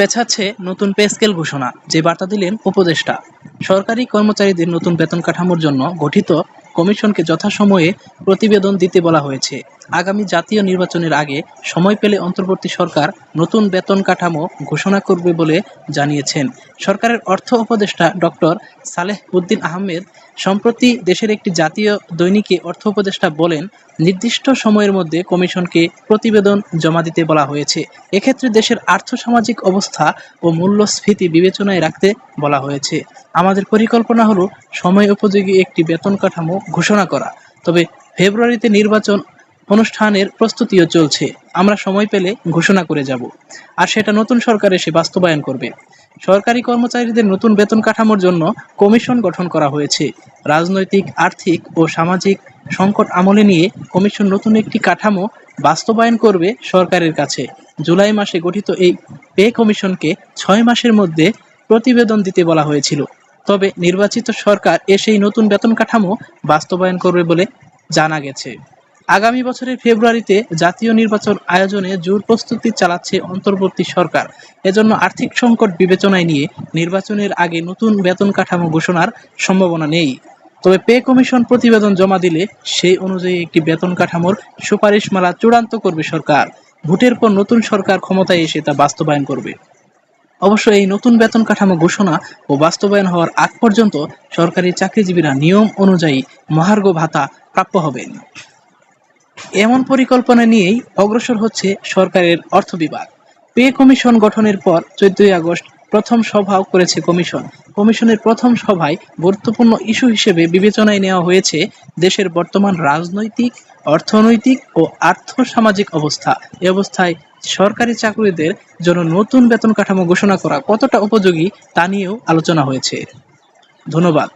পেছাচ্ছে নতুন pay scale ঘোষণা, যে বার্তা দিলেন উপদেষ্টা। সরকারি কর্মচারীদের নতুন বেতন কাঠামোর জন্য গঠিত কমিশনকে যথাসময়ে প্রতিবেদন দিতে বলা হয়েছে। আগামী জাতীয় নির্বাচনের আগে সময় পেলে অন্তর্বর্তী সরকার নতুন বেতন কাঠামো ঘোষণা করবে বলে জানিয়েছেন। সরকারের অর্থ উপদেষ্টা ডক্টর সালেহ উদ্দিন আহমেদ, সম্প্রতি দেশের একটি জাতীয় দৈনিকে অর্থ উপদেষ্টা বলেন, নির্দিষ্ট সময়ের মধ্যে কমিশনকে প্রতিবেদন জমা দিতে বলা হয়েছে। এক্ষেত্রে দেশের আর্থসামাজিক অবস্থা ও মূল্যস্ফীতি বিবেচনায় রাখতে বলা হয়েছে। আমাদের পরিকল্পনা হলো, সময় উপযোগী একটি বেতন কাঠামো ঘোষণা করা। তবে ফেব্রুয়ারিতে নির্বাচন অনুষ্ঠানের প্রস্তুতিও চলছে। আমরা সময় পেলে ঘোষণা করে যাব। আর সেটা নতুন সরকার এসে বাস্তবায়ন করবে। সরকারি কর্মচারীদের নতুন বেতন কাঠামোর জন্য কমিশন গঠন করা হয়েছে। রাজনৈতিক, আর্থিক ও সামাজিক সংকট আমলে নিয়ে কমিশন নতুন একটি কাঠামো বাস্তবায়ন করবে সরকারের কাছে। জুলাই মাসে গঠিত এই পে কমিশনকে ছয় মাসের মধ্যে প্রতিবেদন দিতে বলা হয়েছিল। তবে নির্বাচিত সরকার এসেই নতুন বেতন কাঠামো বাস্তবায়ন করবে বলে জানা গেছে। আগামী বছরের ফেব্রুয়ারিতে জাতীয় নির্বাচন আয়োজনে জোর প্রস্তুতি চালাচ্ছে অন্তর্বর্তী সরকার। এজন্য আর্থিক সংকট বিবেচনায় নিয়ে নির্বাচনের আগে নতুন বেতন কাঠামো ঘোষণার সম্ভাবনা নেই। তবে পে কমিশন প্রতিবেদন জমা দিলে সেই অনুযায়ী একটি বেতন কাঠামোর সুপারিশমালা চূড়ান্ত করবে সরকার। ভোটের পর নতুন সরকার ক্ষমতায় এসে তা বাস্তবায়ন করবে। অবশ্য এই নতুন বেতন কাঠামো ঘোষণা ও বাস্তবায়ন হওয়ার আগ পর্যন্ত সরকারি চাকরিজীবীরা নিয়ম অনুযায়ী মহার্ঘ ভাতা প্রাপ্য হবেন। এমন পরিকল্পনা নিয়েই অগ্রসর হচ্ছে সরকারের অর্থ বিভাগ। পে কমিশন গঠনের পর চোদ্দই আগস্ট প্রথম সভাও করেছে কমিশন। কমিশনের প্রথম সভায় গুরুত্বপূর্ণ ইস্যু হিসেবে বিবেচনায় নেওয়া হয়েছে দেশের বর্তমান রাজনৈতিক, অর্থনৈতিক ও আর্থসামাজিক অবস্থা। এ অবস্থায় সরকারি চাকরিদের জন্য নতুন বেতন কাঠামো ঘোষণা করা কতটা উপযোগী তা নিয়েও আলোচনা হয়েছে। ধন্যবাদ।